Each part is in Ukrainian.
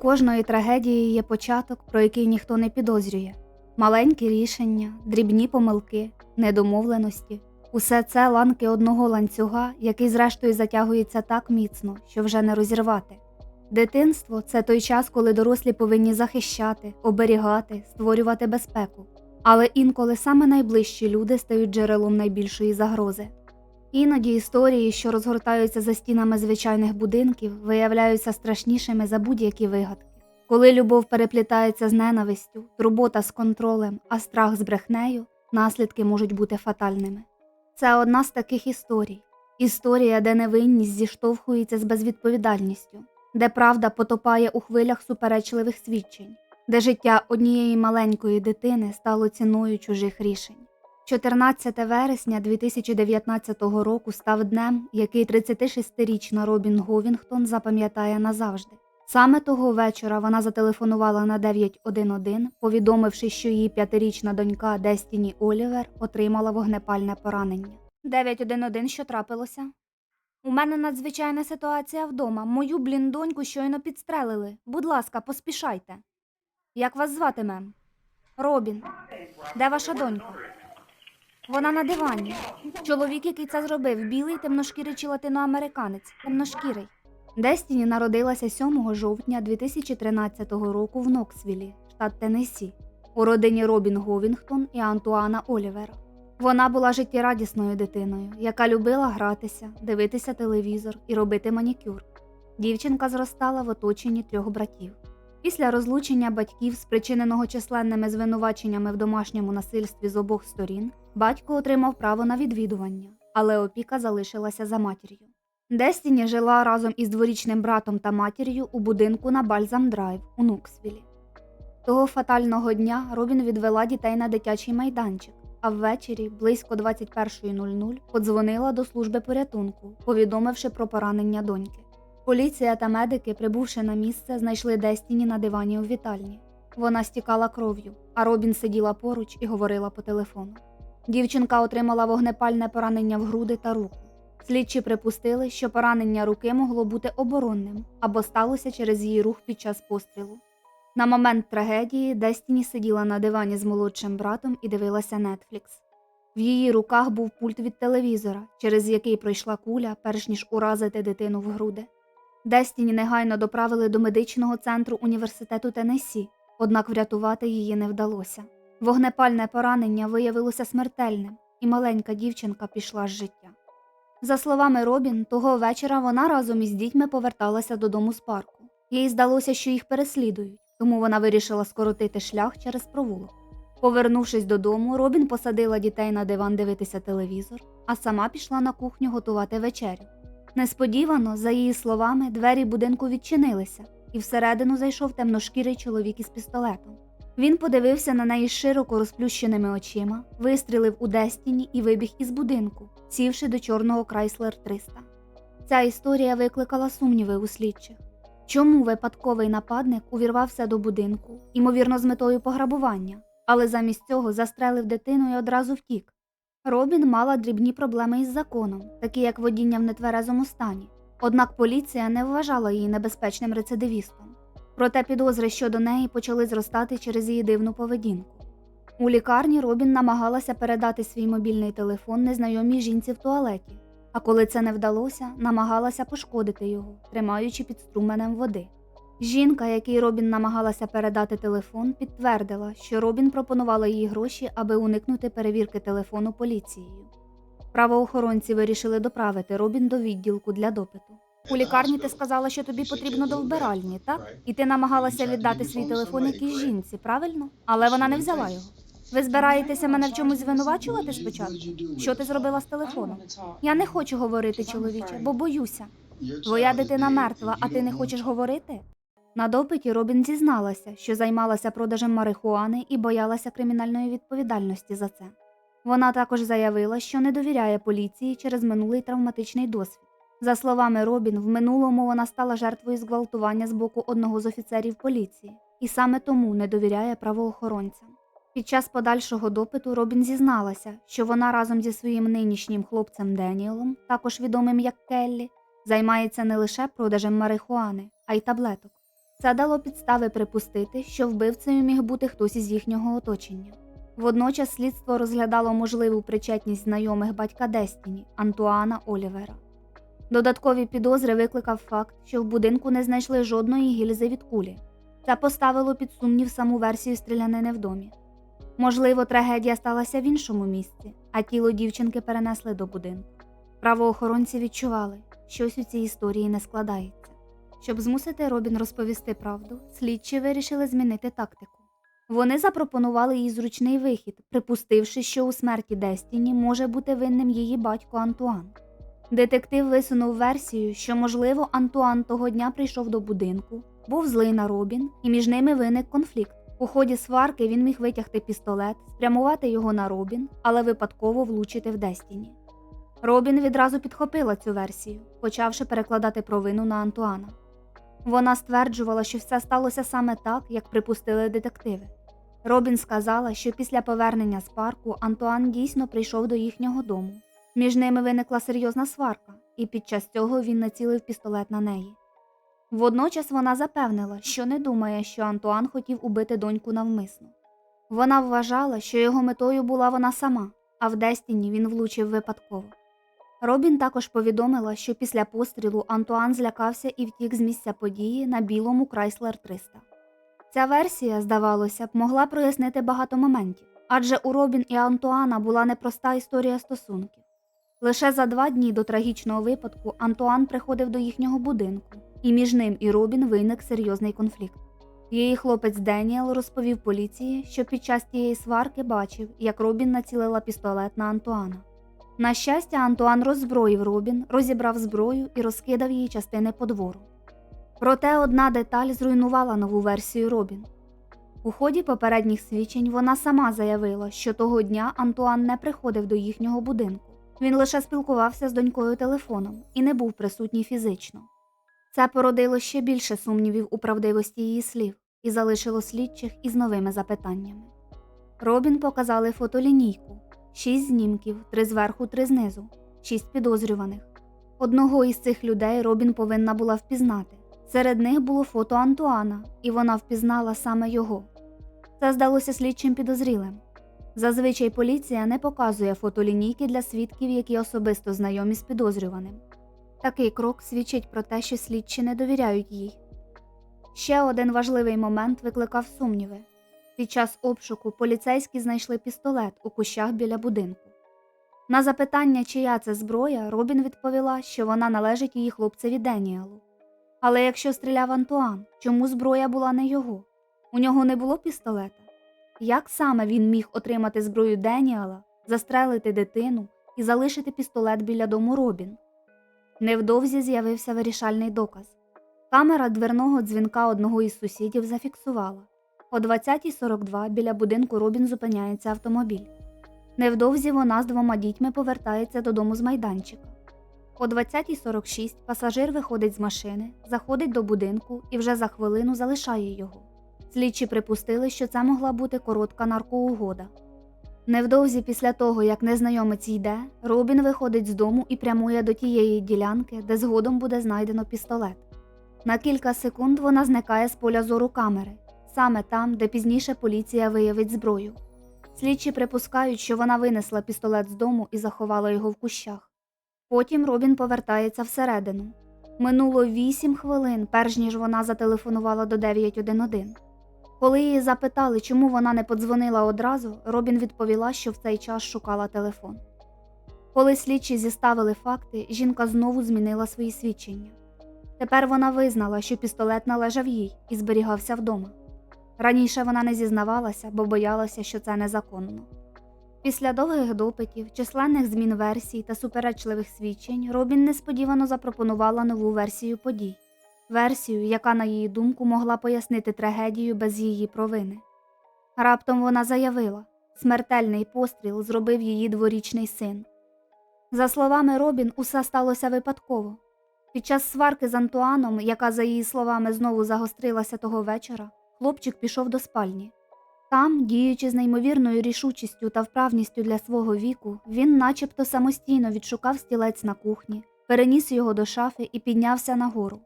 Кожної трагедії є початок, про який ніхто не підозрює. Маленькі рішення, дрібні помилки, недомовленості усе це ланки одного ланцюга, який зрештою затягується так міцно, що вже не розірвати. Дитинство це той час, коли дорослі повинні захищати, оберігати, створювати безпеку. Але інколи саме найближчі люди стають джерелом найбільшої загрози. Іноді історії, що розгортаються за стінами звичайних будинків, виявляються страшнішими за будь-які вигадки. Коли любов переплітається з ненавистю, турбота з контролем, а страх з брехнею, наслідки можуть бути фатальними. Це одна з таких історій історія, де невинність зіштовхується з безвідповідальністю, де правда потопає у хвилях суперечливих свідчень, де життя однієї маленької дитини стало ціною чужих рішень. 14 вересня 2019 року став днем, який 36-річна Робін Говінгтон запам'ятає назавжди. Саме того вечора вона зателефонувала на 911, повідомивши, що її п'ятирічна донька Дестіні Олівер отримала вогнепальне поранення. 911, що трапилося? У мене надзвичайна ситуація вдома. Мою блін доньку щойно підстрелили. Будь ласка, поспішайте. Як вас звати, мем? Робін. Де ваша донька? Вона на дивані. Чоловік, який це зробив, білий, темношкірий латиноамериканець, темношкірий. Дестіні народилася 7 жовтня 2013 року в Ноксвілі, штат Теннессі, у родині Робін Говінгтон і Антуана Олівера. Вона була життєрадісною дитиною, яка любила гратися, дивитися телевізор і робити манікюр. Дівчинка зростала в оточенні трьох братів. Після розлучення батьків, спричиненого численними звинуваченнями в домашньому насильстві з обох сторін, батько отримав право на відвідування, але опіка залишилася за матір'ю. Дестіні жила разом із дворічним братом та матір'ю у будинку на Бальзам Драйв у Нуксвілі. Того фатального дня Робін відвела дітей на дитячий майданчик, а ввечері, близько 21.00, подзвонила до служби порятунку, повідомивши про поранення доньки. Поліція та медики, прибувши на місце, знайшли Дестіні на дивані у вітальні. Вона стікала кров'ю, а Робін сиділа поруч і говорила по телефону. Дівчинка отримала вогнепальне поранення в груди та руку. Слідчі припустили, що поранення руки могло бути оборонним або сталося через її рух під час пострілу. На момент трагедії Дестіні сиділа на дивані з молодшим братом і дивилася Netflix. В її руках був пульт від телевізора, через який пройшла куля, перш ніж уразити дитину в груди. Дестіні негайно доправили до медичного центру університету Теннессі, однак врятувати її не вдалося. Вогнепальне поранення виявилося смертельним, і маленька дівчинка пішла з життя. За словами Робін, того вечора вона разом із дітьми поверталася додому з парку. Їй здалося, що їх переслідують, тому вона вирішила скоротити шлях через провулок. Повернувшись додому, Робін посадила дітей на диван дивитися телевізор, а сама пішла на кухню готувати вечерю. Несподівано, за її словами, двері будинку відчинилися, і всередину зайшов темношкірий чоловік із пістолетом. Він подивився на неї широко розплющеними очима, вистрілив у Дестіні і вибіг із будинку, сівши до чорного Крайслер 300. Ця історія викликала сумніви у слідчих. Чому випадковий нападник увірвався до будинку, ймовірно, з метою пограбування, але замість цього застрелив дитину і одразу втік? Робін мала дрібні проблеми із законом, такі як водіння в нетверезому стані. Однак поліція не вважала її небезпечним рецидивістом. Проте підозри щодо неї почали зростати через її дивну поведінку. У лікарні Робін намагалася передати свій мобільний телефон незнайомій жінці в туалеті, а коли це не вдалося, намагалася пошкодити його, тримаючи під струменем води. Жінка, якій Робін намагалася передати телефон, підтвердила, що Робін пропонувала їй гроші, аби уникнути перевірки телефону поліцією. Правоохоронці вирішили доправити Робін до відділку для допиту. У лікарні ти сказала, що тобі потрібно до вбиральні, так? І ти намагалася віддати свій телефон якійсь жінці, правильно? Але вона не взяла його. Ви збираєтеся мене в чомусь звинувачувати спочатку? Що ти зробила з телефоном? Я не хочу говорити, чоловіче, бо боюся. Твоя дитина мертва, а ти не хочеш говорити? На допиті Робін зізналася, що займалася продажем марихуани і боялася кримінальної відповідальності за це. Вона також заявила, що не довіряє поліції через минулий травматичний досвід. За словами Робін, в минулому вона стала жертвою зґвалтування з боку одного з офіцерів поліції і саме тому не довіряє правоохоронцям. Під час подальшого допиту Робін зізналася, що вона разом зі своїм нинішнім хлопцем Деніелом, також відомим як Келлі, займається не лише продажем марихуани, а й таблеток. Це дало підстави припустити, що вбивцею міг бути хтось із їхнього оточення. Водночас слідство розглядало можливу причетність знайомих батька Дестіні Антуана Олівера. Додаткові підозри викликав факт, що в будинку не знайшли жодної гільзи від кулі. Це поставило під сумнів саму версію стрілянини в домі. Можливо, трагедія сталася в іншому місці, а тіло дівчинки перенесли до будинку. Правоохоронці відчували, щось у цій історії не складається. Щоб змусити Робін розповісти правду, слідчі вирішили змінити тактику. Вони запропонували їй зручний вихід, припустивши, що у смерті Дестіні може бути винним її батько Антуан. Детектив висунув версію, що, можливо, Антуан того дня прийшов до будинку, був злий на Робін, і між ними виник конфлікт. У ході сварки він міг витягти пістолет, спрямувати його на Робін, але випадково влучити в Дестіні. Робін відразу підхопила цю версію, почавши перекладати провину на Антуана. Вона стверджувала, що все сталося саме так, як припустили детективи. Робін сказала, що після повернення з парку Антуан дійсно прийшов до їхнього дому. Між ними виникла серйозна сварка, і під час цього він націлив пістолет на неї. Водночас вона запевнила, що не думає, що Антуан хотів убити доньку навмисно. Вона вважала, що його метою була вона сама, а в Дестіні він влучив випадково. Робін також повідомила, що після пострілу Антуан злякався і втік з місця події на білому Крайслер 300. Ця версія, здавалося б, могла прояснити багато моментів, адже у Робін і Антуана була непроста історія стосунків. Лише за два дні до трагічного випадку Антуан приходив до їхнього будинку, і між ним і Робін виник серйозний конфлікт. Її хлопець Деніел розповів поліції, що під час тієї сварки бачив, як Робін націлила пістолет на Антуана. На щастя, Антуан роззброїв Робін, розібрав зброю і розкидав її частини по двору. Проте одна деталь зруйнувала нову версію Робін. У ході попередніх свідчень вона сама заявила, що того дня Антуан не приходив до їхнього будинку. Він лише спілкувався з донькою телефоном і не був присутній фізично. Це породило ще більше сумнівів у правдивості її слів і залишило слідчих із новими запитаннями. Робін показали фотолінійку, шість знімків, три зверху, три знизу, шість підозрюваних. Одного із цих людей Робін повинна була впізнати. Серед них було фото Антуана, і вона впізнала саме його. Це здалося слідчим підозрілим. Зазвичай поліція не показує фотолінійки для свідків, які особисто знайомі з підозрюваним. Такий крок свідчить про те, що слідчі не довіряють їй. Ще один важливий момент викликав сумніви. Під час обшуку поліцейські знайшли пістолет у кущах біля будинку. На запитання, чия це зброя, Робін відповіла, що вона належить її хлопцеві Деніелу. Але якщо стріляв Антуан, чому зброя була не його? У нього не було пістолета. Як саме він міг отримати зброю Деніела, застрелити дитину і залишити пістолет біля дому Робін? Невдовзі з'явився вирішальний доказ. Камера дверного дзвінка одного із сусідів зафіксувала. О 20.42 біля будинку Робін зупиняється автомобіль. Невдовзі вона з двома дітьми повертається додому з майданчика. О 20.46 пасажир виходить з машини, заходить до будинку і вже за хвилину залишає його. Слідчі припустили, що це могла бути коротка наркоугода. Невдовзі після того, як незнайомець йде, Робін виходить з дому і прямує до тієї ділянки, де згодом буде знайдено пістолет. На кілька секунд вона зникає з поля зору камери, саме там, де пізніше поліція виявить зброю. Слідчі припускають, що вона винесла пістолет з дому і заховала його в кущах. Потім Робін повертається всередину. Минуло вісім хвилин, перш ніж вона зателефонувала до 911. Коли її запитали, чому вона не подзвонила одразу, Робін відповіла, що в цей час шукала телефон. Коли слідчі зіставили факти, жінка знову змінила свої свідчення. Тепер вона визнала, що пістолет належав їй і зберігався вдома. Раніше вона не зізнавалася, бо боялася, що це незаконно. Після довгих допитів, численних змін версій та суперечливих свідчень Робін несподівано запропонувала нову версію подій версію, яка, на її думку, могла пояснити трагедію без її провини. Раптом вона заявила, смертельний постріл зробив її дворічний син. За словами Робін, усе сталося випадково. Під час сварки з Антуаном, яка, за її словами, знову загострилася того вечора, хлопчик пішов до спальні. Там, діючи з неймовірною рішучістю та вправністю для свого віку, він начебто самостійно відшукав стілець на кухні, переніс його до шафи і піднявся нагору.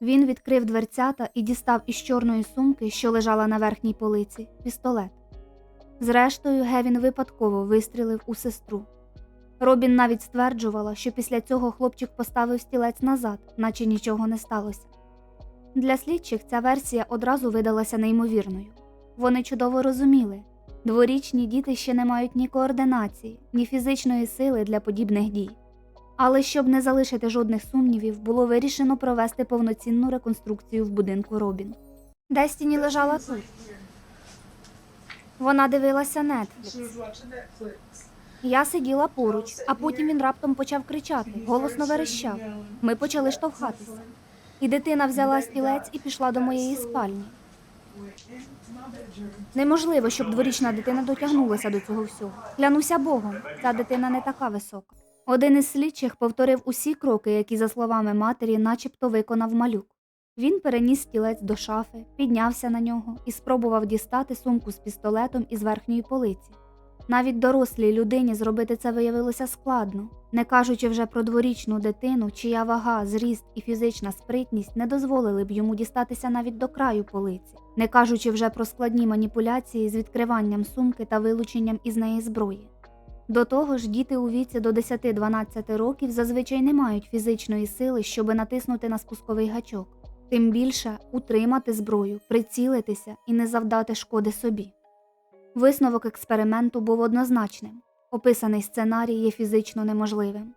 Він відкрив дверцята і дістав із чорної сумки, що лежала на верхній полиці, пістолет. Зрештою, Гевін випадково вистрілив у сестру. Робін навіть стверджувала, що після цього хлопчик поставив стілець назад, наче нічого не сталося. Для слідчих ця версія одразу видалася неймовірною. Вони чудово розуміли, дворічні діти ще не мають ні координації, ні фізичної сили для подібних дій. Але щоб не залишити жодних сумнівів, було вирішено провести повноцінну реконструкцію в будинку Робін. Дестіні лежала тут. Вона дивилася Netflix. Я сиділа поруч, а потім він раптом почав кричати, голосно верещав. Ми почали штовхатися. І дитина взяла стілець і пішла до моєї спальні. Неможливо, щоб дворічна дитина дотягнулася до цього всього. Клянуся Богом, ця дитина не така висока. Один із слідчих повторив усі кроки, які, за словами матері, начебто виконав малюк. Він переніс стілець до шафи, піднявся на нього і спробував дістати сумку з пістолетом із верхньої полиці. Навіть дорослій людині зробити це виявилося складно, не кажучи вже про дворічну дитину, чия вага, зріст і фізична спритність не дозволили б йому дістатися навіть до краю полиці, не кажучи вже про складні маніпуляції з відкриванням сумки та вилученням із неї зброї. До того ж, діти у віці до 10-12 років зазвичай не мають фізичної сили, щоби натиснути на спусковий гачок, тим більше утримати зброю, прицілитися і не завдати шкоди собі. Висновок експерименту був однозначним. Описаний сценарій є фізично неможливим.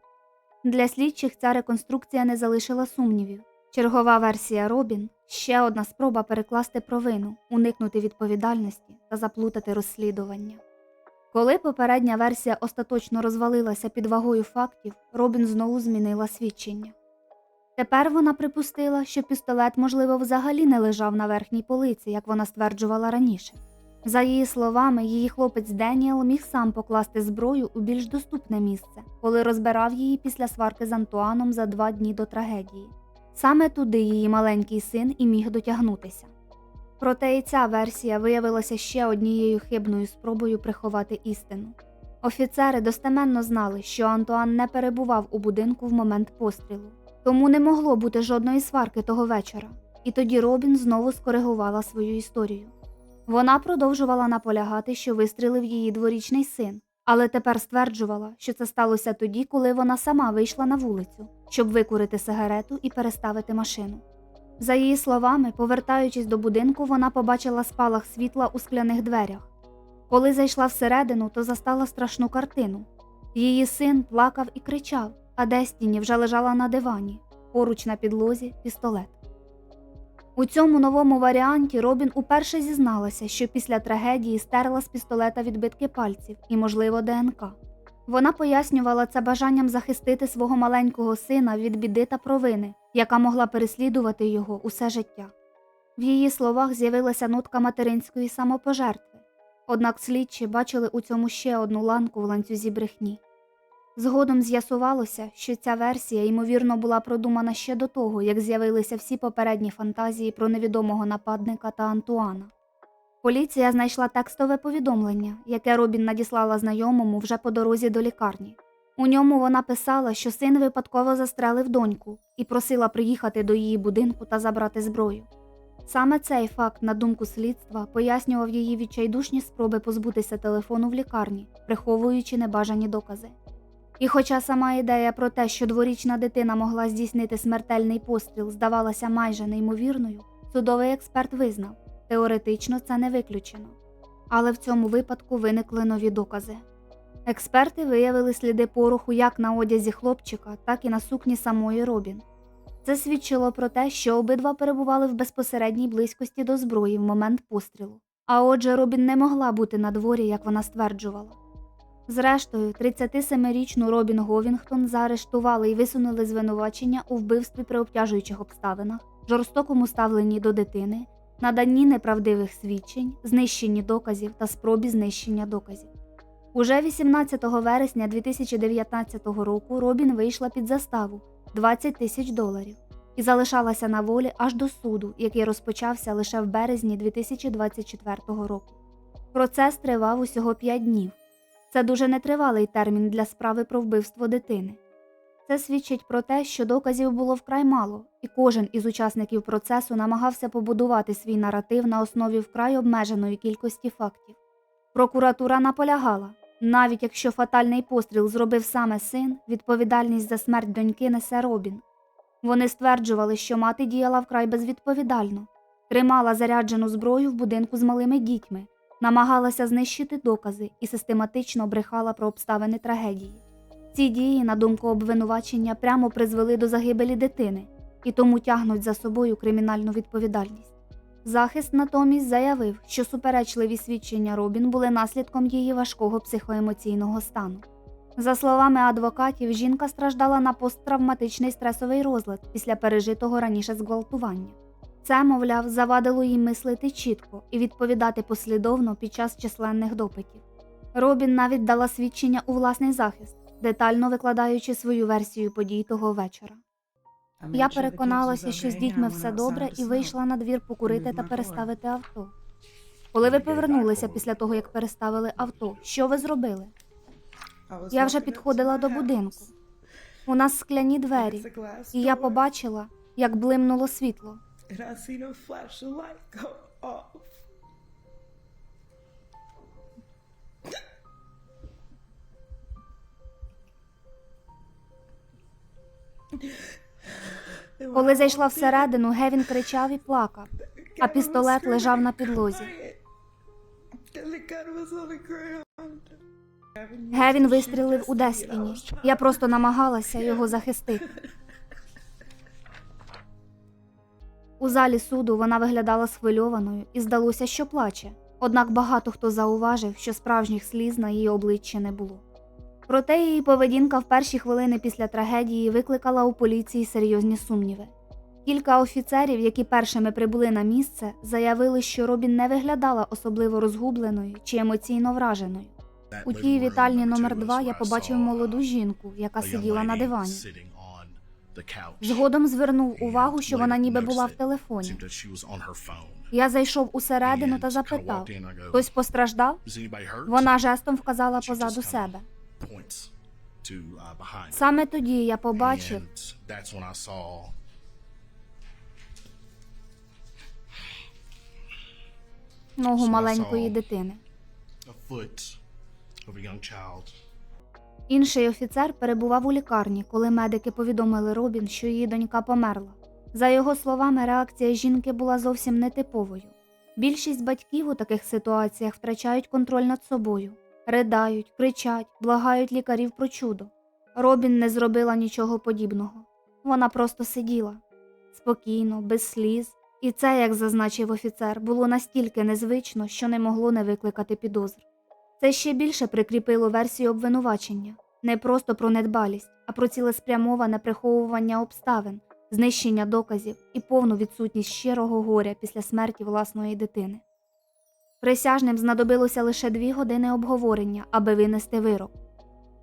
Для слідчих ця реконструкція не залишила сумнівів. Чергова версія Робін ще одна спроба перекласти провину, уникнути відповідальності та заплутати розслідування. Коли попередня версія остаточно розвалилася під вагою фактів, Робін знову змінила свідчення. Тепер вона припустила, що пістолет, можливо, взагалі не лежав на верхній полиці, як вона стверджувала раніше. За її словами, її хлопець Деніел міг сам покласти зброю у більш доступне місце, коли розбирав її після сварки з Антуаном за два дні до трагедії. Саме туди її маленький син і міг дотягнутися. Проте і ця версія виявилася ще однією хибною спробою приховати істину. Офіцери достеменно знали, що Антуан не перебував у будинку в момент пострілу, тому не могло бути жодної сварки того вечора, і тоді Робін знову скоригувала свою історію. Вона продовжувала наполягати, що вистрілив її дворічний син, але тепер стверджувала, що це сталося тоді, коли вона сама вийшла на вулицю, щоб викурити сигарету і переставити машину. За її словами, повертаючись до будинку, вона побачила спалах світла у скляних дверях. Коли зайшла всередину, то застала страшну картину. Її син плакав і кричав, а Дестіні вже лежала на дивані, поруч на підлозі пістолет. У цьому новому варіанті Робін уперше зізналася, що після трагедії стерла з пістолета відбитки пальців і, можливо, ДНК. Вона пояснювала це бажанням захистити свого маленького сина від біди та провини, яка могла переслідувати його усе життя. В її словах з'явилася нотка материнської самопожертви, однак слідчі бачили у цьому ще одну ланку в ланцюзі брехні. Згодом з'ясувалося, що ця версія, ймовірно, була продумана ще до того, як з'явилися всі попередні фантазії про невідомого нападника та Антуана. Поліція знайшла текстове повідомлення, яке Робін надіслала знайомому вже по дорозі до лікарні. У ньому вона писала, що син випадково застрелив доньку і просила приїхати до її будинку та забрати зброю. Саме цей факт, на думку слідства, пояснював її відчайдушні спроби позбутися телефону в лікарні, приховуючи небажані докази. І хоча сама ідея про те, що дворічна дитина могла здійснити смертельний постріл, здавалася майже неймовірною, судовий експерт визнав, теоретично це не виключено. Але в цьому випадку виникли нові докази. Експерти виявили сліди пороху як на одязі хлопчика, так і на сукні самої Робін. Це свідчило про те, що обидва перебували в безпосередній близькості до зброї в момент пострілу. А отже, Робін не могла бути на дворі, як вона стверджувала. Зрештою, 37-річну Робін Говінгтон заарештували і висунули звинувачення у вбивстві при обтяжуючих обставинах, жорстокому ставленні до дитини, наданні неправдивих свідчень, знищенні доказів та спробі знищення доказів. Уже 18 вересня 2019 року Робін вийшла під заставу 20 тисяч доларів і залишалася на волі аж до суду, який розпочався лише в березні 2024 року. Процес тривав усього 5 днів. Це дуже нетривалий термін для справи про вбивство дитини. Це свідчить про те, що доказів було вкрай мало, і кожен із учасників процесу намагався побудувати свій наратив на основі вкрай обмеженої кількості фактів. Прокуратура наполягала, навіть якщо фатальний постріл зробив саме син, відповідальність за смерть доньки несе Робін. Вони стверджували, що мати діяла вкрай безвідповідально, тримала заряджену зброю в будинку з малими дітьми, намагалася знищити докази і систематично брехала про обставини трагедії. Ці дії, на думку обвинувачення, прямо призвели до загибелі дитини і тому тягнуть за собою кримінальну відповідальність. Захист натомість заявив, що суперечливі свідчення Робін були наслідком її важкого психоемоційного стану. За словами адвокатів, жінка страждала на посттравматичний стресовий розлад після пережитого раніше зґвалтування. Це, мовляв, завадило їй мислити чітко і відповідати послідовно під час численних допитів. Робін навіть дала свідчення у власний захист, детально викладаючи свою версію подій того вечора. Я переконалася, що з дітьми все добре, і вийшла на двір покурити та переставити авто. Коли ви повернулися після того, як переставили авто, що ви зробили? Я вже підходила до будинку. У нас скляні двері, і я побачила, як блимнуло світло. Коли зайшла всередину, Гевін кричав і плакав, а пістолет лежав на підлозі. Гевін вистрілив у Дестіні. Я просто намагалася його захистити. У залі суду вона виглядала схвильованою і здалося, що плаче. Однак багато хто зауважив, що справжніх сліз на її обличчі не було. Проте її поведінка в перші хвилини після трагедії викликала у поліції серйозні сумніви. Кілька офіцерів, які першими прибули на місце, заявили, що Робін не виглядала особливо розгубленою чи емоційно враженою. У тій вітальні номер 2 я побачив молоду жінку, яка сиділа на дивані. Згодом звернув увагу, що вона ніби була в телефоні. Я зайшов усередину та запитав: хтось постраждав? Вона жестом вказала позаду себе. Саме тоді я побачив, ногу маленької дитини. Інший офіцер перебував у лікарні, коли медики повідомили Робін, що її донька померла. За його словами, реакція жінки була зовсім нетиповою. Більшість батьків у таких ситуаціях втрачають контроль над собою, ридають, кричать, благають лікарів про чудо. Робін не зробила нічого подібного. Вона просто сиділа спокійно, без сліз, і це, як зазначив офіцер, було настільки незвично, що не могло не викликати підозр. Це ще більше прикріпило версію обвинувачення не просто про недбалість, а про цілеспрямоване приховування обставин, знищення доказів і повну відсутність щирого горя після смерті власної дитини. Присяжним знадобилося лише дві години обговорення, аби винести вирок.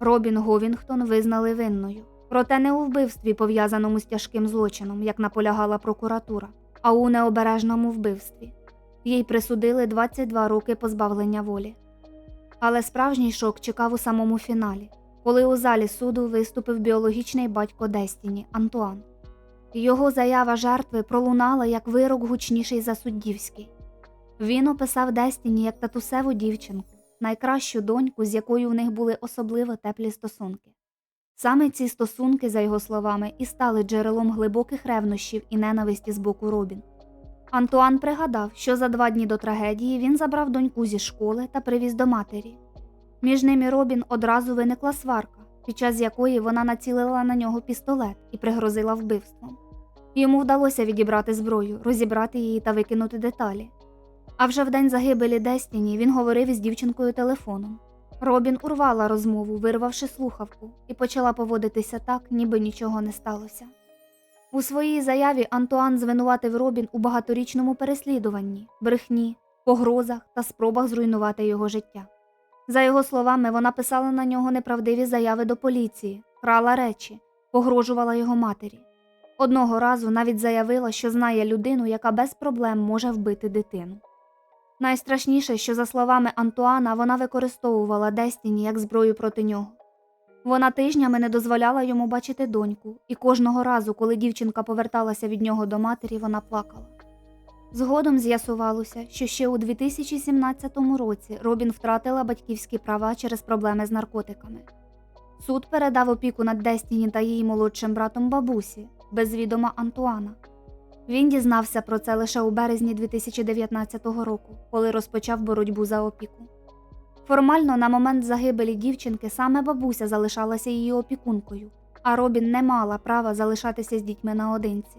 Робін Говінгтон визнали винною, проте не у вбивстві, пов'язаному з тяжким злочином, як наполягала прокуратура, а у необережному вбивстві. Їй присудили 22 роки позбавлення волі. Але справжній шок чекав у самому фіналі, коли у залі суду виступив біологічний батько Дестіні Антуан. Його заява жертви пролунала як вирок гучніший за суддівський. Він описав Дестіні як татусеву дівчинку, найкращу доньку, з якою в них були особливо теплі стосунки. Саме ці стосунки, за його словами, і стали джерелом глибоких ревнощів і ненависті з боку Робін. Антуан пригадав, що за два дні до трагедії він забрав доньку зі школи та привіз до матері. Між ними Робін одразу виникла сварка, під час якої вона націлила на нього пістолет і пригрозила вбивством. Йому вдалося відібрати зброю, розібрати її та викинути деталі. А вже в день загибелі Дестіні він говорив із дівчинкою телефоном. Робін урвала розмову, вирвавши слухавку, і почала поводитися так, ніби нічого не сталося. У своїй заяві Антуан звинуватив Робін у багаторічному переслідуванні, брехні, погрозах та спробах зруйнувати його життя. За його словами, вона писала на нього неправдиві заяви до поліції, крала речі, погрожувала його матері. Одного разу навіть заявила, що знає людину, яка без проблем може вбити дитину. Найстрашніше, що, за словами Антуана, вона використовувала Дестіні як зброю проти нього. Вона тижнями не дозволяла йому бачити доньку, і кожного разу, коли дівчинка поверталася від нього до матері, вона плакала. Згодом з'ясувалося, що ще у 2017 році Робін втратила батьківські права через проблеми з наркотиками. Суд передав опіку над Дестіні та її молодшим братом бабусі, без відома Антуана. Він дізнався про це лише у березні 2019 року, коли розпочав боротьбу за опіку. Формально на момент загибелі дівчинки саме бабуся залишалася її опікункою, а Робін не мала права залишатися з дітьми наодинці.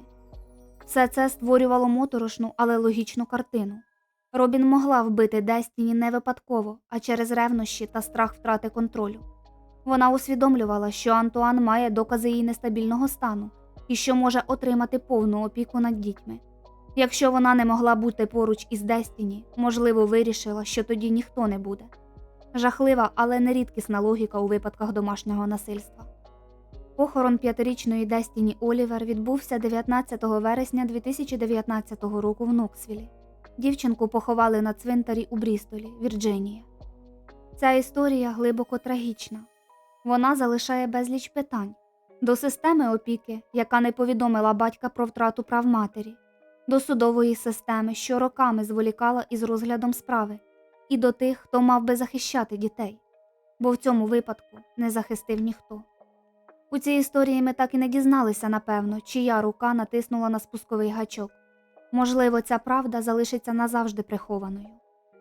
Все це створювало моторошну, але логічну картину. Робін могла вбити Дестіні не випадково, а через ревнощі та страх втрати контролю. Вона усвідомлювала, що Антуан має докази її нестабільного стану і що може отримати повну опіку над дітьми. Якщо вона не могла бути поруч із Дестіні, можливо, вирішила, що тоді ніхто не буде. Жахлива, але нерідкісна логіка у випадках домашнього насильства. Похорон п'ятирічної Дестіні Олівер відбувся 19 вересня 2019 року в Ноксвілі. Дівчинку поховали на цвинтарі у Брістолі, Вірджинія. Ця історія глибоко трагічна. Вона залишає безліч питань до системи опіки, яка не повідомила батька про втрату прав матері, до судової системи, що роками зволікала із розглядом справи, і до тих, хто мав би захищати дітей, бо в цьому випадку не захистив ніхто. У цій історії ми так і не дізналися, напевно, чия рука натиснула на спусковий гачок. Можливо, ця правда залишиться назавжди прихованою.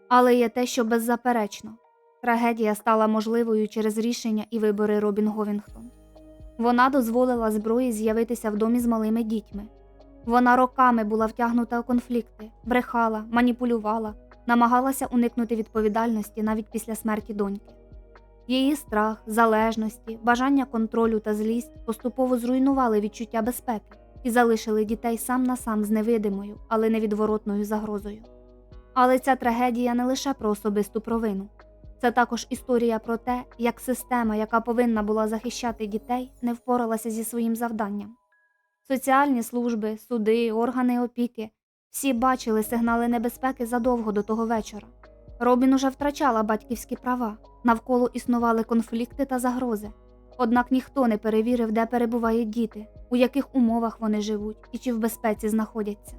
Але є те, що беззаперечно трагедія стала можливою через рішення і вибори Робін Говінгтон. Вона дозволила зброї з'явитися в домі з малими дітьми. Вона роками була втягнута у конфлікти, брехала, маніпулювала, намагалася уникнути відповідальності навіть після смерті доньки. Її страх, залежності, бажання контролю та злість поступово зруйнували відчуття безпеки і залишили дітей сам на сам з невидимою, але невідворотною загрозою. Але ця трагедія не лише про особисту провину, це також історія про те, як система, яка повинна була захищати дітей, не впоралася зі своїм завданням. Соціальні служби, суди, органи опіки всі бачили сигнали небезпеки задовго до того вечора. Робін уже втрачала батьківські права, навколо існували конфлікти та загрози. Однак ніхто не перевірив, де перебувають діти, у яких умовах вони живуть і чи в безпеці знаходяться.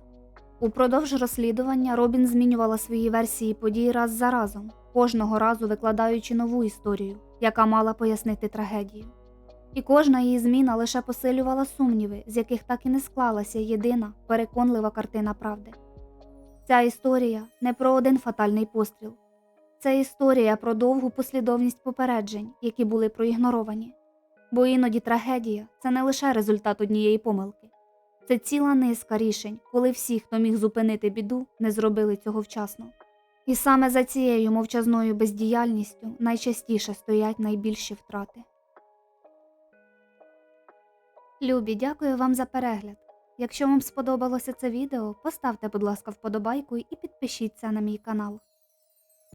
Упродовж розслідування Робін змінювала свої версії подій раз за разом, кожного разу викладаючи нову історію, яка мала пояснити трагедію. І кожна її зміна лише посилювала сумніви, з яких так і не склалася єдина переконлива картина правди. Ця історія не про один фатальний постріл, це історія про довгу послідовність попереджень, які були проігноровані. Бо іноді трагедія це не лише результат однієї помилки, це ціла низка рішень, коли всі, хто міг зупинити біду, не зробили цього вчасно. І саме за цією мовчазною бездіяльністю найчастіше стоять найбільші втрати. Любі, дякую вам за перегляд. Якщо вам сподобалося це відео, поставте, будь ласка, вподобайку і підпишіться на мій канал.